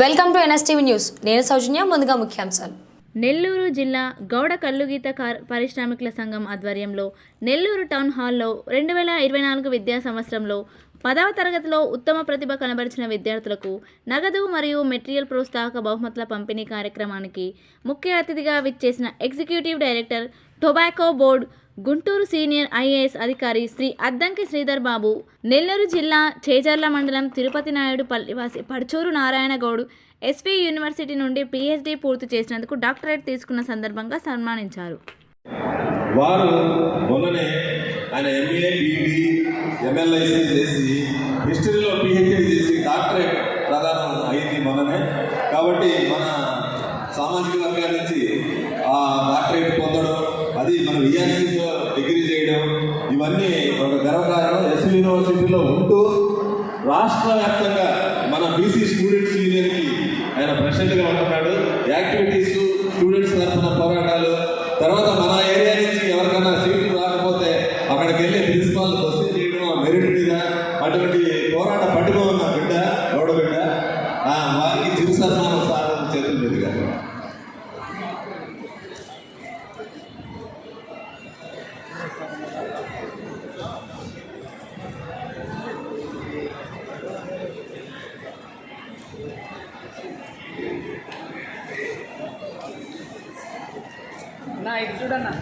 Welcome to NSTV news. నేను సౌజన్య ముందుగా ముఖ్యాంశాలు. నెల్లూరు జిల్లా గౌడ కల్లుగీత కార్ పారిశ్రామికుల సంఘం ఆధ్వర్యంలో నెల్లూరు టౌన్ హాల్లో రెండు వేల ఇరవై నాలుగు విద్యా సంవత్సరంలో పదవ తరగతిలో ఉత్తమ ప్రతిభ కనబరిచిన విద్యార్థులకు నగదు మరియు మెటీరియల్ ప్రోత్సాహక బహుమతుల పంపిణీ కార్యక్రమానికి ముఖ్య అతిథిగా విచ్చేసిన executive director tobacco board Guntur senior IAS అధికారి శ్రీ అద్దంకి శ్రీధర్ బాబు నెల్లూరు జిల్లా చేజర్ల మండలం తిరుపతి నాయుడు పల్లివాసి పడుచూరు నారాయణగౌడ్ ఎస్వి యూనివర్సిటీ నుండి పిహెచ్డి పూర్తి చేసినందుకు డాక్టరేట్ తీసుకున్న సందర్భంగా సన్మానించారు. వారు మొన్ననే ఆయన ఎంఏ బీఈడి ఎంఎల్ఐసి చేసి హిస్టరీలో పిహెచ్డి చేసి డాక్టరేట్ ప్రదానం అయింది మొన్ననే. కాబట్టి మన సామాజిక వర్గాల నుంచి ఆ డాక్టరేట్ పొందడం అది మనం విఆర్సీలో ఇవన్నీ ఒక గర్వకారణం. ఎస్ యూనివర్సిటీలో ఉంటూ రాష్ట్ర వ్యాప్తంగా మన బీసీ స్టూడెంట్స్ యూనియన్కి ఆయన ప్రెసిడెంట్గా ఉంటున్నాడు. యాక్టివిటీస్ స్టూడెంట్స్ తరఫున పోరాటాలు తర్వాత మన ఏరియా నుంచి ఎవరికైనా సీట్లు రాకపోతే అక్కడికి వెళ్ళి ప్రిన్సిపాల్ క్వశ్చన్ చేయడం మెరిట్ మీద అటువంటి పోరాట నా ఇది చూడన్నా